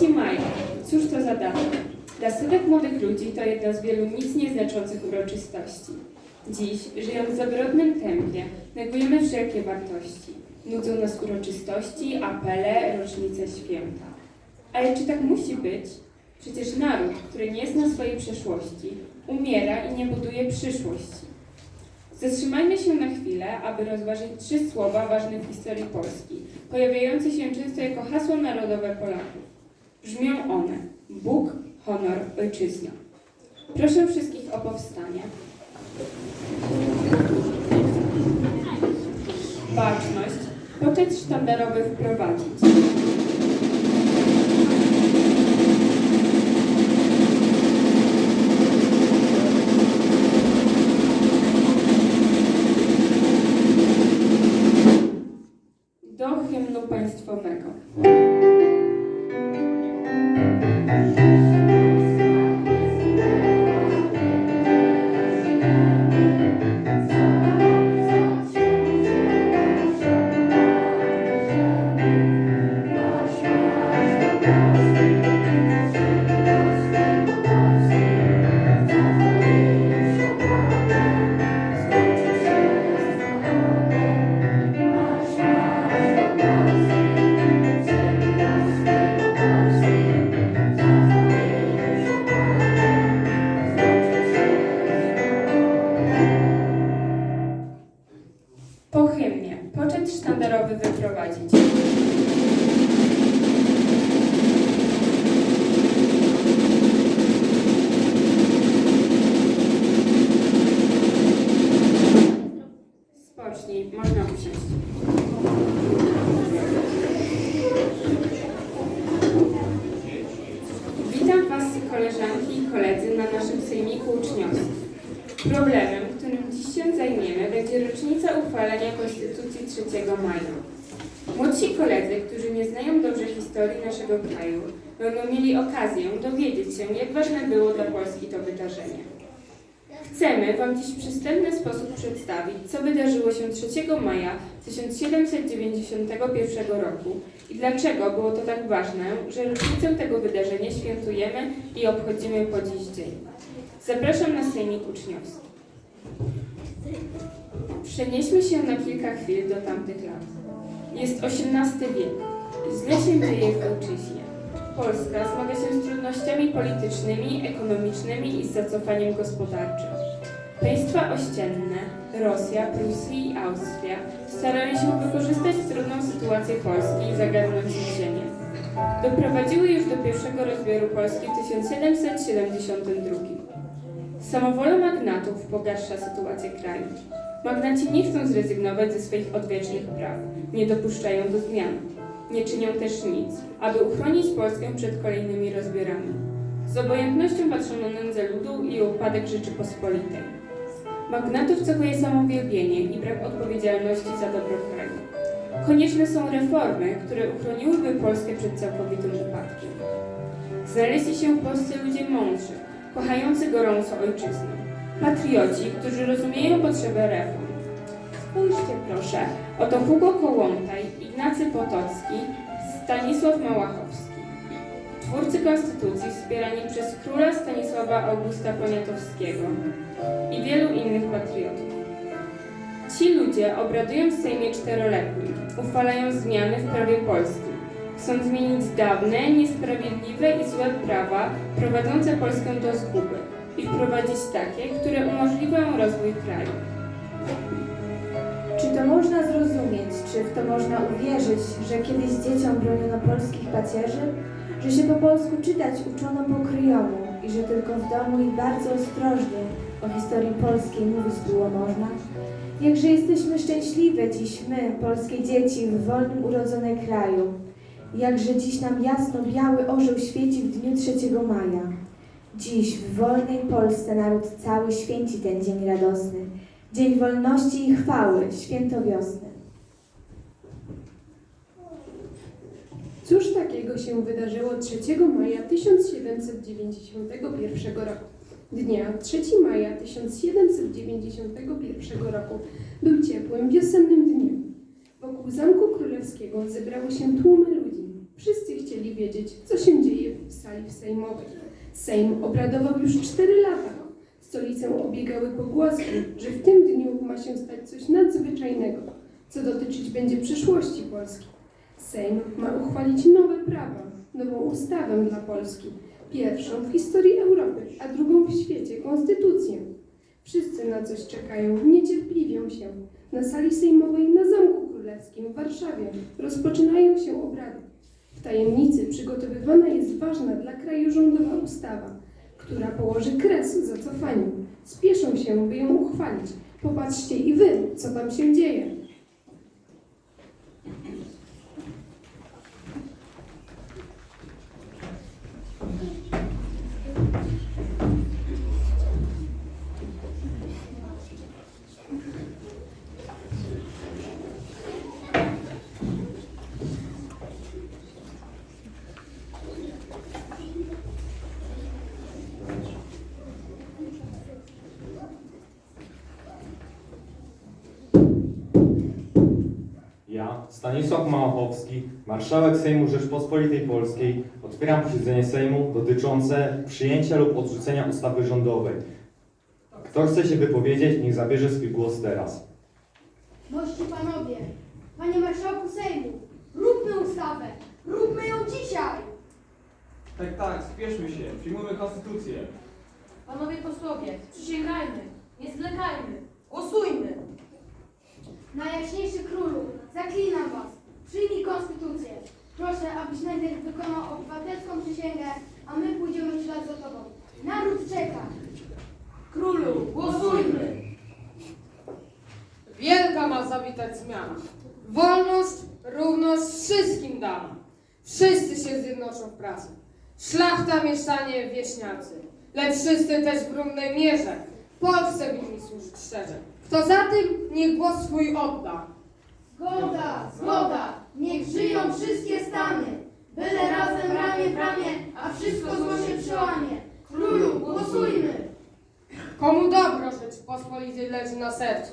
3 maja. Cóż to za data? Dla setek młodych ludzi to jedna z wielu nic nieznaczących uroczystości. Dziś, żyjąc w zawrotnym tempie, negujemy wszelkie wartości. Nudzą nas uroczystości, apele, rocznice święta. Ale czy tak musi być? Przecież naród, który nie zna swojej przeszłości, umiera i nie buduje przyszłości. Zatrzymajmy się na chwilę, aby rozważyć trzy słowa ważne w historii Polski, pojawiające się często jako hasło narodowe Polaków. Brzmią one Bóg, honor, ojczyzna. Proszę wszystkich o powstanie. Baczność, poczet sztandarowy wprowadzić. Do hymnu państwowego. Po hymnie poczet sztandarowy wyprowadzić. Spocznij, można usiąść. Witam Was, koleżanki i koledzy, na naszym sejmiku uczniowskim. Problemem, którym dziś się zajmiemy, będzie rocznica uchwalenia Konstytucji 3 maja. Młodsi koledzy, którzy nie znają dobrze naszego kraju, będą mieli okazję dowiedzieć się, jak ważne było dla Polski to wydarzenie. Chcemy Wam dziś w przystępny sposób przedstawić, co wydarzyło się 3 maja 1791 roku i dlaczego było to tak ważne, że rocznicę tego wydarzenia świętujemy i obchodzimy po dziś dzień. Zapraszam na sejmik uczniowski. Przenieśmy się na kilka chwil do tamtych lat. Jest XVIII wiek. Się dzieje w ojczyźnie. Polska zmaga się z trudnościami politycznymi, ekonomicznymi i z zacofaniem gospodarczym. Państwa ościenne, Rosja, Prusy i Austria starali się wykorzystać trudną sytuację Polski i zagarnąć jej ziemię. Doprowadziły już do pierwszego rozbioru Polski w 1772. Samowola magnatów pogarsza sytuację kraju. Magnaci nie chcą zrezygnować ze swoich odwiecznych praw, nie dopuszczają do zmian. Nie czynią też nic, aby uchronić Polskę przed kolejnymi rozbiorami. Z obojętnością patrzą na nędzę ludu i upadek Rzeczypospolitej. Magnatów cechuje samowielbienie i brak odpowiedzialności za dobro kraju. Konieczne są reformy, które uchroniłyby Polskę przed całkowitym upadkiem. Znaleźli się w Polsce ludzie mądrzy, kochający gorąco ojczyznę. Patrioci, którzy rozumieją potrzebę reform. Spójrzcie proszę, oto Hugo Kołłątaj, Ignacy Potocki, Stanisław Małachowski. Twórcy Konstytucji wspierani przez króla Stanisława Augusta Poniatowskiego i wielu innych patriotów. Ci ludzie obradują w Sejmie czteroletnim, uchwalają zmiany w prawie polskim. Chcą zmienić dawne, niesprawiedliwe i złe prawa prowadzące Polskę do zguby i wprowadzić takie, które umożliwią rozwój kraju. To można zrozumieć, czy w to można uwierzyć, że kiedyś dzieciom broniono polskich pacierzy, że się po polsku czytać uczono po kryjomu i że tylko w domu i bardzo ostrożnie o historii polskiej mówić było można? Jakże jesteśmy szczęśliwe dziś my, polskie dzieci, w wolnym urodzone kraju. Jakże dziś nam jasno biały orzeł świeci w dniu 3 maja. Dziś w wolnej Polsce naród cały święci ten dzień radosny. Dzień wolności i chwały, święto wiosny. Cóż takiego się wydarzyło 3 maja 1791 roku? Dnia 3 maja 1791 roku był ciepłym, wiosennym dniem. Wokół Zamku Królewskiego zebrały się tłumy ludzi. Wszyscy chcieli wiedzieć, co się dzieje w sali sejmowej. Sejm obradował już cztery lata. Stolicę obiegały pogłoski, że w tym dniu ma się stać coś nadzwyczajnego, co dotyczyć będzie przyszłości Polski. Sejm ma uchwalić nowe prawa, nową ustawę dla Polski, pierwszą w historii Europy, a drugą w świecie konstytucję. Wszyscy na coś czekają, niecierpliwią się. Na sali sejmowej na Zamku Królewskim w Warszawie rozpoczynają się obrady. W tajemnicy przygotowywana jest ważna dla kraju rządowa ustawa, która położy kres zacofaniu. Spieszą się, by ją uchwalić. Popatrzcie i wy, co tam się dzieje. Ja, Stanisław Małachowski, marszałek Sejmu Rzeczpospolitej Polskiej, otwieram posiedzenie Sejmu dotyczące przyjęcia lub odrzucenia ustawy rządowej. Kto chce się wypowiedzieć, niech zabierze swój głos teraz. Mości panowie, panie marszałku Sejmu, róbmy ustawę, róbmy ją dzisiaj! Tak, tak, spieszmy się, przyjmujmy konstytucję. Panowie posłowie, przysięgajmy, nie zwlekajmy, głosujmy. Najjaśniejszy królu, zaklinam was, przyjmij konstytucję. Proszę, abyś najpierw wykonał obywatelską przysięgę, a my pójdziemy w ślad za tobą. Naród czeka. Królu, głosujmy. Wielka ma zawitać zmiana. Wolność, równość wszystkim dana. Wszyscy się zjednoczą w pracy. Szlachta, mieszanie, wieśniacy. Lecz wszyscy też w równej mierze. Polsce winni służyć szczerze. Kto za tym, niech głos swój odda. Zgoda, zgoda, niech żyją wszystkie stany. Byle razem ramię w ramię, a wszystko zło się przełamie. Królu, głosujmy! Komu dobro Rzeczypospolitej leży na sercu.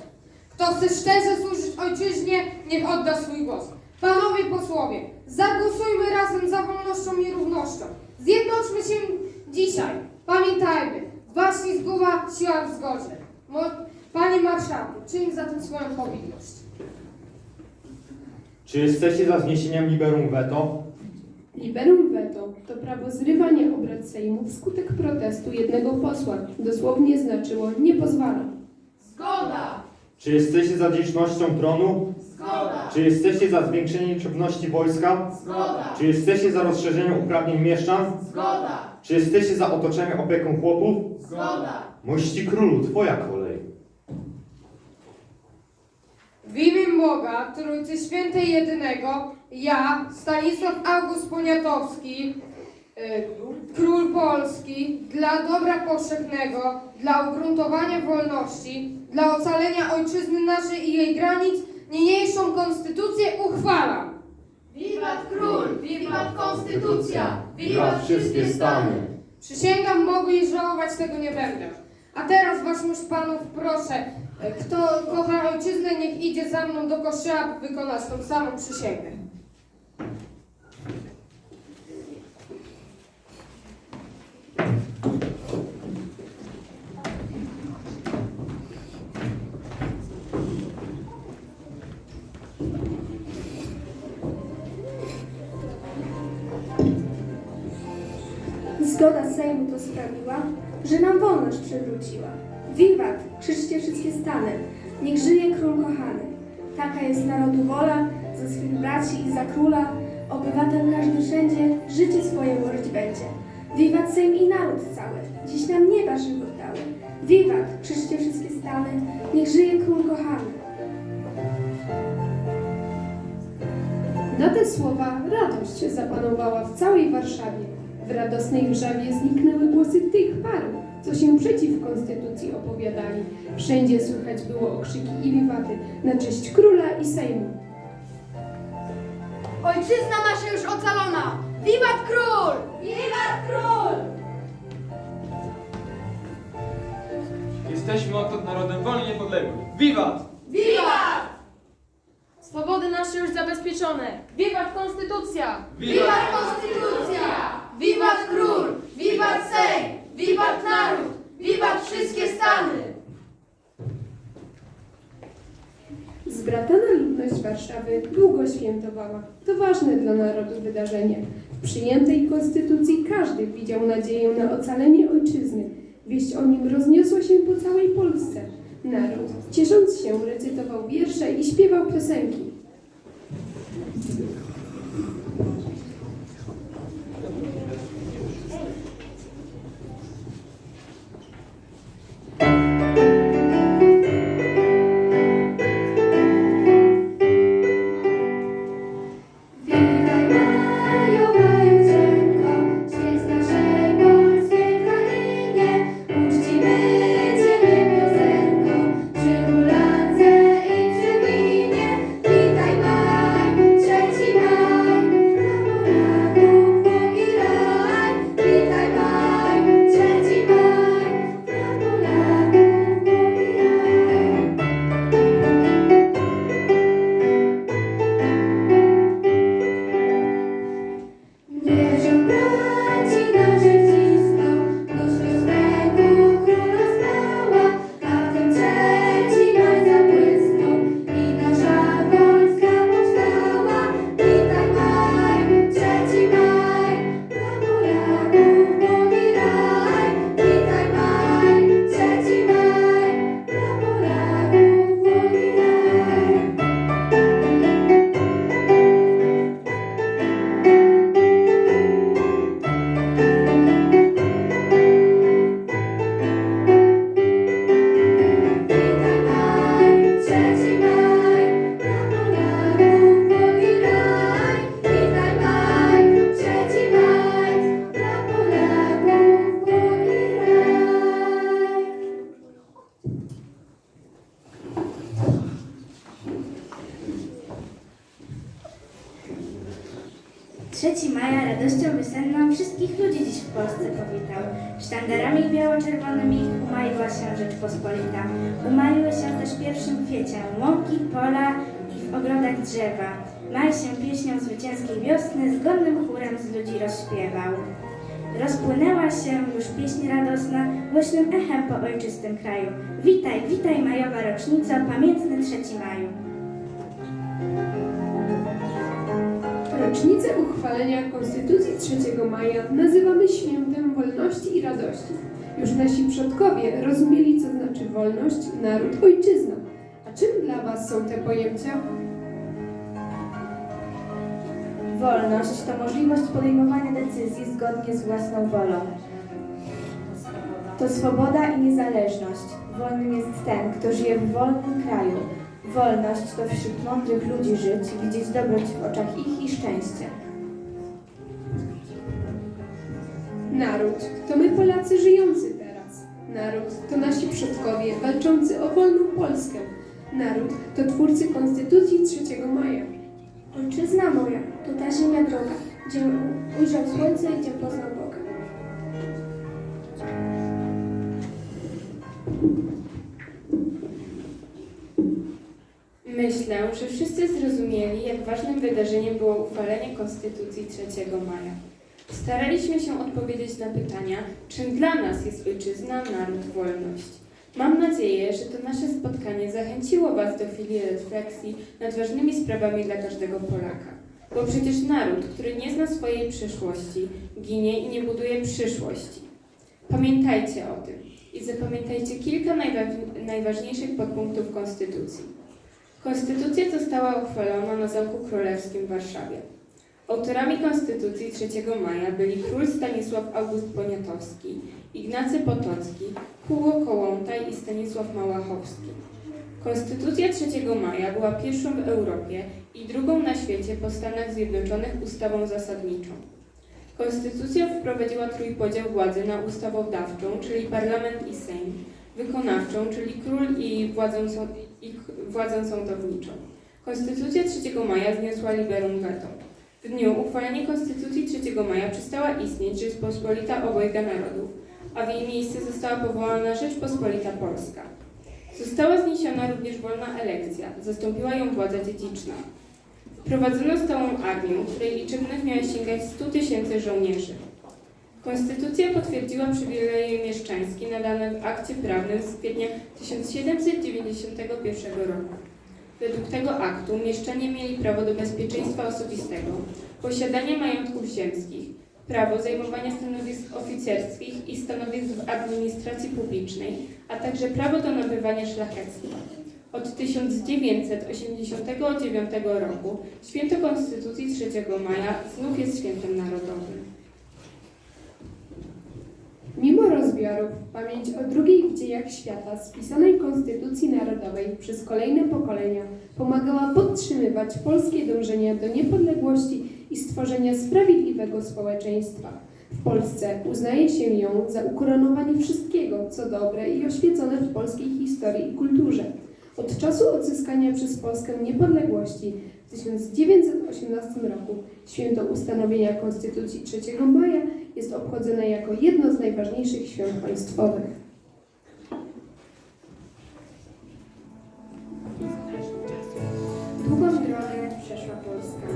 Kto chce szczerze służyć ojczyźnie, niech odda swój głos. Panowie posłowie, zagłosujmy razem za wolnością i równością. Zjednoczmy się dzisiaj. Pamiętajmy, właśnie zguba siła w zgodzie. Panie marszałku, czyń zatem swoją powinność. Czy jesteście za zniesieniem liberum veto? Liberum veto to prawo zrywania obrad Sejmu wskutek protestu jednego posła. Dosłownie znaczyło nie pozwalam. Zgoda, Czy jesteście za dziedzicznością tronu? zgoda, Czy jesteście za zwiększeniem liczebności wojska? zgoda, Czy jesteście za rozszerzeniem uprawnień mieszczan? zgoda, Czy jesteście za otoczeniem opieką chłopów? zgoda. Mości królu, twoja kolej. W imię Boga, Trójcy Świętej Jedynego, ja, Stanisław August Poniatowski, y, król Polski, dla dobra powszechnego, dla ugruntowania wolności, dla ocalenia ojczyzny naszej i jej granic, niniejszą konstytucję uchwalam. Wiwat król, wiwat konstytucja, Wiwat wszystkie stany. Przysięgam Bogu i żałować tego nie będę. A teraz waszmość panów proszę, e, kto kocha ojczyznę, niech idzie za mną do kościoła, by wykonać tą samą przysięgę. Zgoda Sejmu to sprawiła, że nam wolność przywróciła. Wiwat, krzyczcie wszystkie stany, niech żyje król kochany. Taka jest narodu wola, za swych braci i za króla, obywatel każdy wszędzie życie swoje łożyć będzie. Wiwat Sejm i naród cały, dziś nam nieba żywot dały. Wiwat, krzyczcie wszystkie stany, niech żyje król kochany. Na te słowa radość zapanowała w całej Warszawie. W radosnej wrzawie zniknęły głosy tych paru, co się przeciw konstytucji opowiadali. Wszędzie słychać było okrzyki i wiwaty na cześć króla i Sejmu. Ojczyzna nasza już ocalona! Wiwat król! Wiwat król! Jesteśmy odtąd narodem wolnym i niepodległym. Wiwat! Wiwat! Swobody nasze już zabezpieczone. Wiwat Konstytucja! konstytucja! Wiwat konstytucja! Wiwat król! Wiwat Sejm! Wiwat naród! Wiwat wszystkie Stany! Zbratana ludność Warszawy długo świętowała. To ważne dla narodu wydarzenie. W przyjętej konstytucji każdy widział nadzieję na ocalenie ojczyzny. Wieść o nim rozniosła się po całej Polsce. Naród, ciesząc się, recytował wiersze i śpiewał piosenki. 3 maja radością wysenną wszystkich ludzi dziś w Polsce powitał. Sztandarami biało-czerwonymi umaiła się Rzeczpospolita. Umaiły się też pierwszym kwieciem łąki, pola i w ogrodach drzewa. Maj się pieśnią zwycięskiej wiosny zgodnym chórem z ludzi rozśpiewał. Rozpłynęła się już pieśń radosna, głośnym echem po ojczystym kraju. Witaj, witaj majowa rocznica, pamiętny 3 maju. Rocznicę uchwalenia Konstytucji 3 maja nazywamy świętem wolności i radości. Już nasi przodkowie rozumieli, co znaczy wolność, naród, ojczyzna. A czym dla Was są te pojęcia? Wolność to możliwość podejmowania decyzji zgodnie z własną wolą. To swoboda i niezależność. Wolnym jest ten, kto żyje w wolnym kraju. Wolność to wśród mądrych ludzi żyć, widzieć dobroć w oczach ich i szczęście. Naród to my Polacy żyjący teraz. Naród to nasi przodkowie walczący o wolną Polskę. Naród to twórcy Konstytucji 3 maja. Ojczyzna moja, to ta ziemia droga, gdzie ujrzał słońce i gdzie poznał Boga. Myślę, że wszyscy zrozumieli, jak ważnym wydarzeniem było uchwalenie Konstytucji 3 maja. Staraliśmy się odpowiedzieć na pytania, czym dla nas jest ojczyzna, naród, wolność. Mam nadzieję, że to nasze spotkanie zachęciło Was do chwili refleksji nad ważnymi sprawami dla każdego Polaka. Bo przecież naród, który nie zna swojej przeszłości, ginie i nie buduje przyszłości. Pamiętajcie o tym i zapamiętajcie kilka najwa- najważniejszych podpunktów Konstytucji. Konstytucja została uchwalona na Zamku Królewskim w Warszawie. Autorami Konstytucji 3 maja byli król Stanisław August Poniatowski, Ignacy Potocki, Hugo Kołłątaj i Stanisław Małachowski. Konstytucja 3 maja była pierwszą w Europie i drugą na świecie po Stanach Zjednoczonych ustawą zasadniczą. Konstytucja wprowadziła trójpodział władzy na ustawodawczą, czyli parlament i sejm, wykonawczą, czyli król i władzę, sąd- i władzę sądowniczą. Konstytucja 3 maja zniosła liberum veto. W dniu uchwalenia Konstytucji 3 maja przestała istnieć Rzeczpospolita obojga narodów, a w jej miejsce została powołana Rzeczpospolita Polska. Została zniesiona również wolna elekcja, zastąpiła ją władza dziedziczna. Prowadzono stałą armię, której liczebność miała sięgać 100 tysięcy żołnierzy. Konstytucja potwierdziła przywileje mieszczańskie nadane w akcie prawnym z kwietnia 1791 roku. Według tego aktu mieszczanie mieli prawo do bezpieczeństwa osobistego, posiadania majątków ziemskich, prawo zajmowania stanowisk oficerskich i stanowisk w administracji publicznej, a także prawo do nabywania szlachectwa. Od 1989 roku święto Konstytucji 3 maja znów jest świętem narodowym. Pamięć o drugiej w dziejach świata spisanej Konstytucji Narodowej przez kolejne pokolenia pomagała podtrzymywać polskie dążenia do niepodległości i stworzenia sprawiedliwego społeczeństwa. W Polsce uznaje się ją za ukoronowanie wszystkiego, co dobre i oświecone w polskiej historii i kulturze. Od czasu odzyskania przez Polskę niepodległości w 1918 roku święto ustanowienia Konstytucji 3 maja jest obchodzone jako jedno z najważniejszych świąt państwowych. Długą drogę przeszła Polska.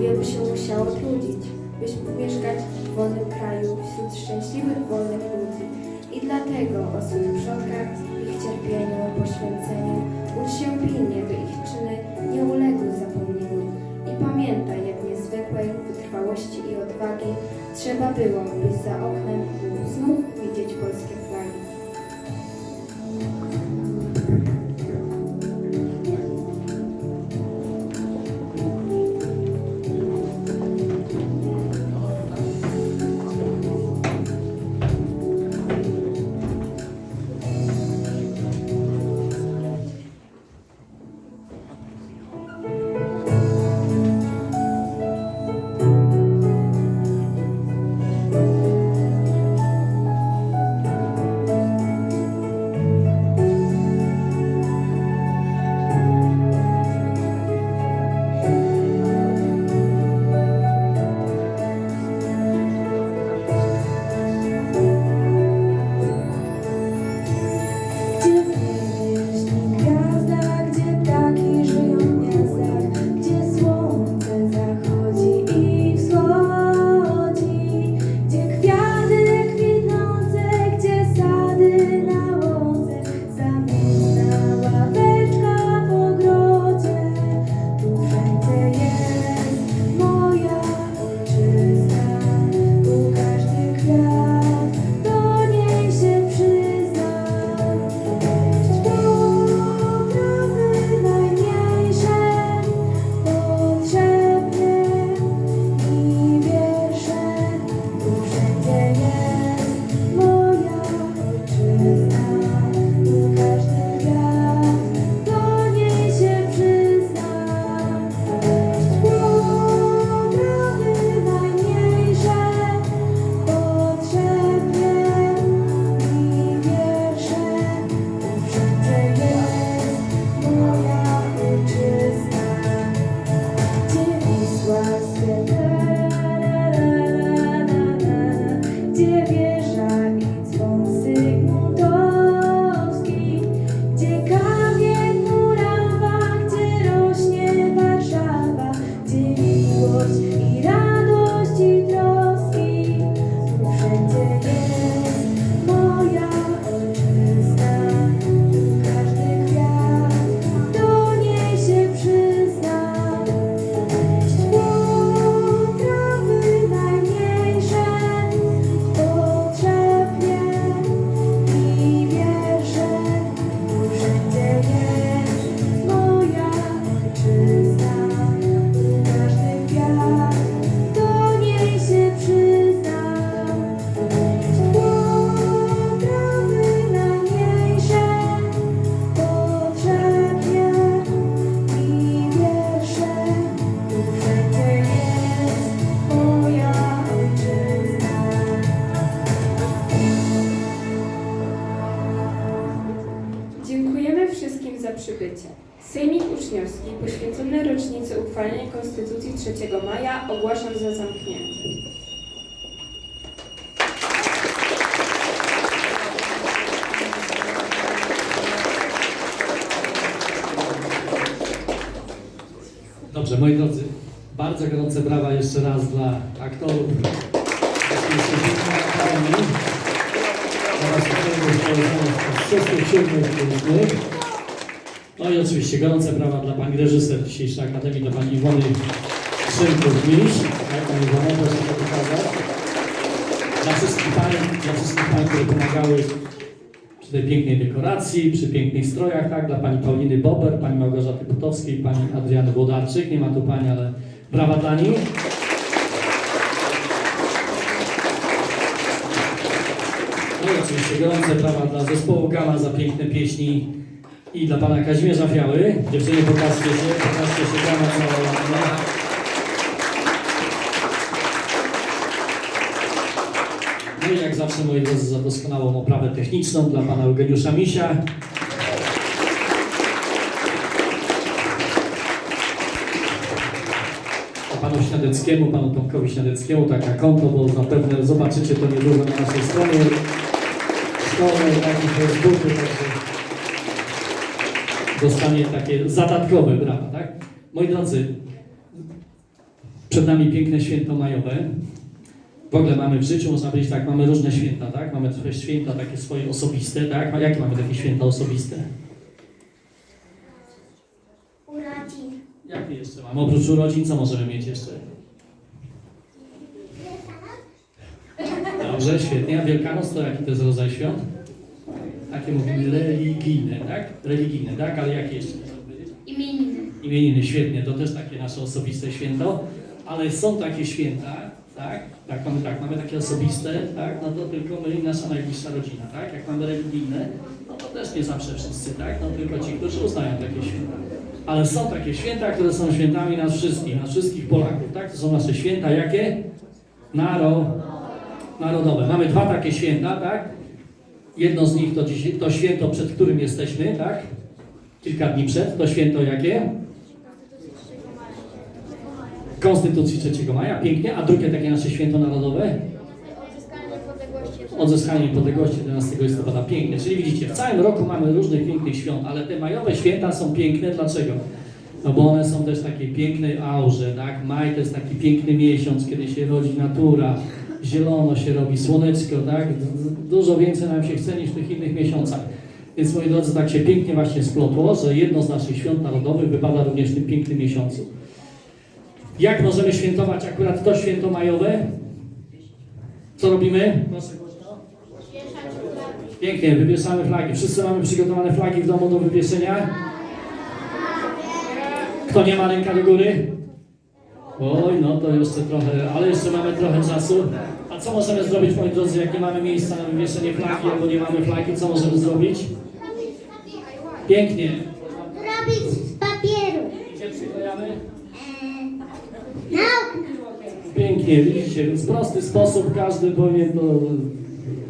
Wielu się musiało trudzić, byśmy mieszkać w wolnym kraju wśród szczęśliwych, wolnych ludzi. I dlatego o swych przodkach, ich cierpieniu, poświęceniu ucz się pilnie, by ich czyny nie uległy trzeba było, byś za oknem rocznicy uchwalenia Konstytucji 3 maja ogłaszam za zamknięty. Dobrze, moi drodzy, Bardzo gorące brawa jeszcze raz dla aktorów. Oraz aktorów szkoły wszystkich siódmych pięknych. No i oczywiście gorące brawa dla pani reżyser dzisiejszej Akademii, dla pani Iwony Szymków-Miś. Tak, pani Iwona, proszę to pokazać. Dla wszystkich pań, dla wszystkich pań, które pomagały przy tej pięknej dekoracji, przy pięknych strojach, tak, dla pani Pauliny Bober, pani Małgorzaty Butowskiej, pani Adriany Włodarczyk, nie ma tu pani, ale brawa dla nich. No oczywiście gorące brawa dla zespołu Gama za piękne pieśni i dla pana Kazimierza Fiały. Dziewczyny, pokażcie się, pokażcie się cała ładna. No i jak zawsze, moi drodzy, za doskonałą oprawę techniczną dla pana Eugeniusza Misia. A panu Śniadeckiemu, panu Tomkowi Śniadeckiemu, tak na konto, bo zapewne zobaczycie to niedługo na naszej stronie szkolnej, tak i Facebooku, także dostanie takie zadatkowe brawa, tak? Moi drodzy, przed nami piękne święto majowe. W ogóle mamy w życiu, można powiedzieć tak, mamy różne święta, tak? Mamy trochę święta takie swoje osobiste, tak? A jakie mamy takie święta osobiste? Urodzin. Jakie jeszcze mamy? Oprócz urodzin, co możemy mieć jeszcze? Dobrze, świetnie. A Wielkanoc to jaki to jest rodzaj świąt? Takie mówimy religijne, tak? Religijne, tak? Ale jakie jeszcze? Imieniny. Imieniny, świetnie, to też takie nasze osobiste święto, ale są takie święta, tak? Tak, mamy tak, mamy takie osobiste, tak? No to tylko my i nasza najbliższa rodzina, tak? Jak mamy religijne, no to też nie zawsze wszyscy, tak? No tylko ci, którzy uznają takie święta. Ale są takie święta, które są świętami nas wszystkich, nas wszystkich Polaków, tak? To są nasze święta, jakie? Naro... Narodowe. Mamy dwa takie święta, tak? Jedno z nich to, to święto, przed którym jesteśmy, tak? Kilka dni przed. To święto jakie? Konstytucji 3 maja, pięknie. A drugie takie nasze święto narodowe? Odzyskanie niepodległości 11 listopada, pięknie. Czyli widzicie, w całym roku mamy różnych pięknych świąt, ale te majowe święta są piękne. Dlaczego? No bo one są też w takiej pięknej aurze, tak? Maj to jest taki piękny miesiąc, kiedy się rodzi natura, zielono się robi, słoneczko, tak? Dużo więcej nam się chce niż w tych innych miesiącach. Więc moi drodzy, tak się pięknie właśnie splotło, że jedno z naszych świąt narodowych wypada również w tym pięknym miesiącu. Jak możemy świętować akurat to święto majowe? Co robimy? Pięknie, wywieszamy flagi. Wszyscy mamy przygotowane flagi w domu do wywieszenia? Kto nie ma ręka do góry? Oj, no to jeszcze trochę, ale jeszcze mamy trochę czasu. A co możemy zrobić, moi drodzy, jak nie mamy miejsca na wywieszenie flagi albo nie mamy flagi, co możemy zrobić? Pięknie. Robić z papieru. Gdzie przyklejamy? Na okna. Pięknie, widzicie, więc w prosty sposób każdy powinien to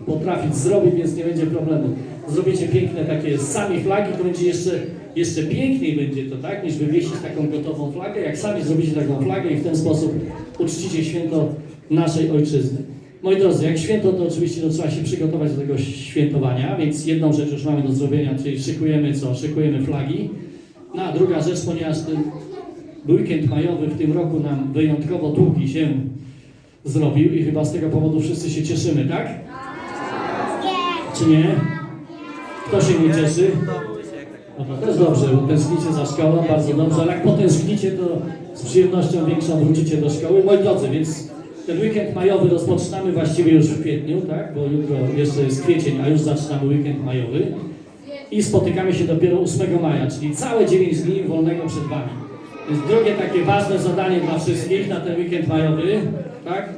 potrafić zrobić, więc nie będzie problemu. Zrobicie piękne takie sami flagi, to będzie jeszcze, jeszcze piękniej będzie to, tak, niż wywiesić taką gotową flagę, jak sami zrobicie taką flagę i w ten sposób uczcicie święto naszej ojczyzny. Moi drodzy, jak święto, to oczywiście to trzeba się przygotować do tego świętowania, więc jedną rzecz już mamy do zrobienia, czyli szykujemy co? Szykujemy flagi. No a druga rzecz, ponieważ ten weekend majowy w tym roku nam wyjątkowo długi się zrobił i chyba z tego powodu wszyscy się cieszymy, tak? Czy nie? Kto się nie cieszy? No to też dobrze, bo tęsknicie za szkołą, bardzo dobrze, ale jak potęsknicie, to z przyjemnością większą wrócicie do szkoły. Moi drodzy, więc ten weekend majowy rozpoczynamy właściwie już w kwietniu, tak? Bo jutro jeszcze jest kwiecień, a już zaczynamy weekend majowy. I spotykamy się dopiero 8 maja, czyli całe 9 dni wolnego przed Wami. Więc drugie takie ważne zadanie dla wszystkich na ten weekend majowy, tak?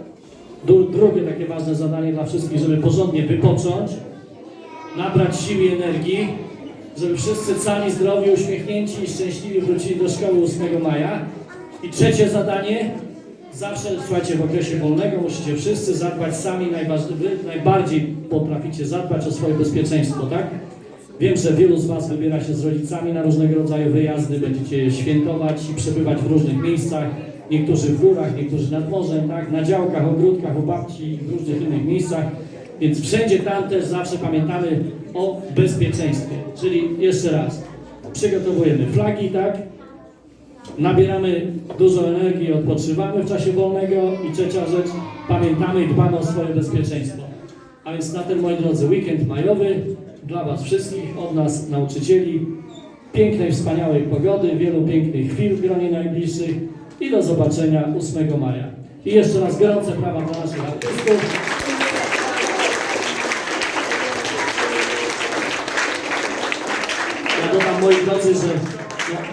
Drugie takie ważne zadanie dla wszystkich, żeby porządnie wypocząć, nabrać siły i energii, żeby wszyscy cali, zdrowi, uśmiechnięci i szczęśliwi wrócili do szkoły 8 maja. I trzecie zadanie, zawsze, słuchajcie, w okresie wolnego musicie wszyscy zadbać sami, wy najbardziej potraficie zadbać o swoje bezpieczeństwo, tak? Wiem, że wielu z Was wybiera się z rodzicami na różnego rodzaju wyjazdy, będziecie świętować i przebywać w różnych miejscach, niektórzy w górach, niektórzy nad morzem, tak? na działkach, ogródkach, u babci w różnych innych miejscach, więc wszędzie tam też zawsze pamiętamy o bezpieczeństwie. Czyli jeszcze raz, przygotowujemy flagi, tak? nabieramy dużo energii, odpoczywamy w czasie wolnego i trzecia rzecz, pamiętamy i dbamy o swoje bezpieczeństwo. A więc na ten, moi drodzy, weekend majowy dla Was wszystkich, od nas, nauczycieli, pięknej, wspaniałej pogody, wielu pięknych chwil w gronie najbliższych i do zobaczenia 8 maja. I jeszcze raz gorące prawa dla naszych artystów. Moi drodzy, że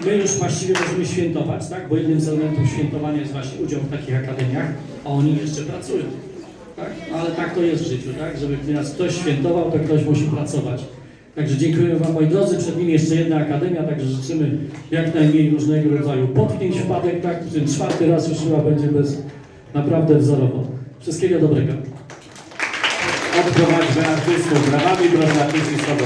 my już właściwie możemy świętować, tak? Bo jednym z elementów świętowania jest właśnie udział w takich akademiach, a oni jeszcze pracują. Tak? Ale tak to jest w życiu, tak? Żeby nas ktoś świętował, to ktoś musi pracować. Także dziękuję Wam, moi drodzy. Przed nimi jeszcze jedna akademia, także życzymy jak najmniej różnego rodzaju potknięć, wpadek, tak? Ten czwarty raz już chyba będzie bez naprawdę wzorowo. Wszystkiego dobrego. Odprowadźmy artystów brawami, z sobą.